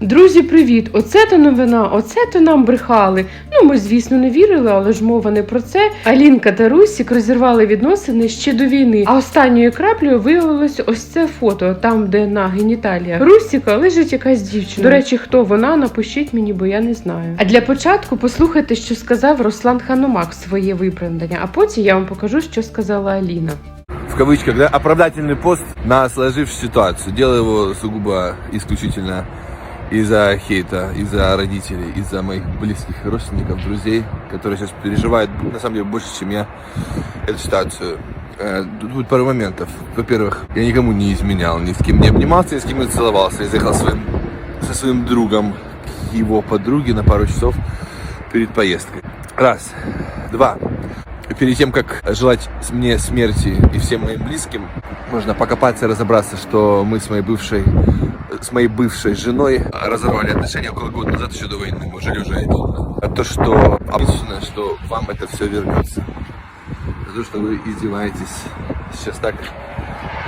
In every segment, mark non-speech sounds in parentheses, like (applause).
Друзі, привіт! Оце то новина, оце то нам брехали. Ну, ми, звісно, не вірили, але ж мова не про це. Алінка та Русік розірвали відносини ще до війни. А останньою краплею виявилось ось це фото, там, де на геніталіях Русіка лежить якась дівчина. До речі, хто вона? Напишіть мені, бо я не знаю. А для початку послухайте, що сказав Руслан Ханумак своє виправдання, а потім я вам покажу, що сказала Аліна. в кавычках, да, оправдательный пост на сложившуюся ситуацию. Делаю его сугубо исключительно из-за хейта, из-за родителей, из-за моих близких родственников, друзей, которые сейчас переживают, на самом деле, больше, чем я, эту ситуацию. Э, Тут будет пару моментов. Во-первых, я никому не изменял, ни с кем не обнимался, ни с кем не целовался. Я заехал своим, со своим другом к его подруге на пару часов перед поездкой. Раз. Два. Перед тем, как желать мне смерти и всем моим близким, можно покопаться и разобраться, что мы с моей бывшей с моей бывшей женой разорвали отношения около года назад, еще до войны. Мы жили уже недолго. А то, что обычно, что вам это все вернется. За то, что вы издеваетесь сейчас так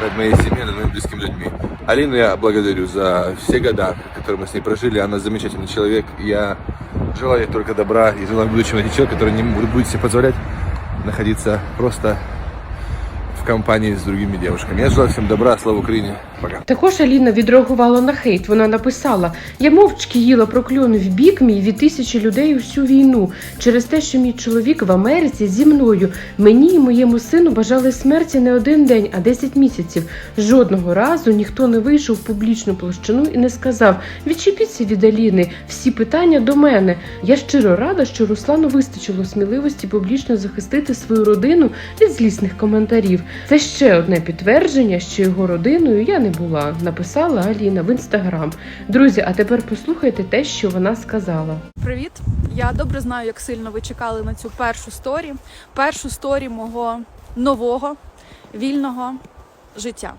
над моей семьей, над моими близкими людьми. Алину я благодарю за все года, которые мы с ней прожили. Она замечательный человек. Я желаю ей только добра и желаю в будущем найти человека, который не будет себе позволять находиться просто в компании с другими девушками. Я желаю всем добра, слава Украине. Пока. Також Аліна відреагувала на хейт. Вона написала: Я мовчки їла прокльон в бік мій від тисячі людей усю війну через те, що мій чоловік в Америці зі мною. Мені і моєму сину бажали смерті не один день, а 10 місяців. Жодного разу ніхто не вийшов в публічну площину і не сказав: відчепіться від Аліни, всі питання до мене. Я щиро рада, що Руслану вистачило сміливості публічно захистити свою родину від злісних коментарів. Це ще одне підтвердження, що його родиною я не була, написала Аліна в інстаграм. Друзі, а тепер послухайте те, що вона сказала. Привіт! Я добре знаю, як сильно ви чекали на цю першу сторі, першу сторі мого нового вільного життя.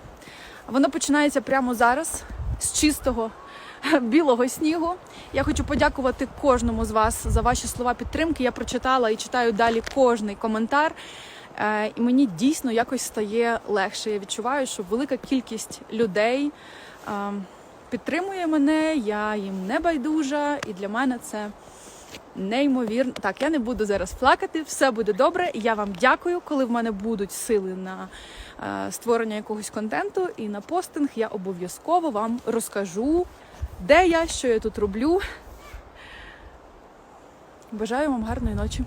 Воно починається прямо зараз з чистого (laughs) білого снігу. Я хочу подякувати кожному з вас за ваші слова підтримки. Я прочитала і читаю далі кожний коментар. Е, І мені дійсно якось стає легше. Я відчуваю, що велика кількість людей е, підтримує мене, я їм не байдужа, і для мене це неймовірно. Так, я не буду зараз плакати, все буде добре. Я вам дякую. Коли в мене будуть сили на е, створення якогось контенту і на постинг, я обов'язково вам розкажу, де я, що я тут роблю. Бажаю вам гарної ночі.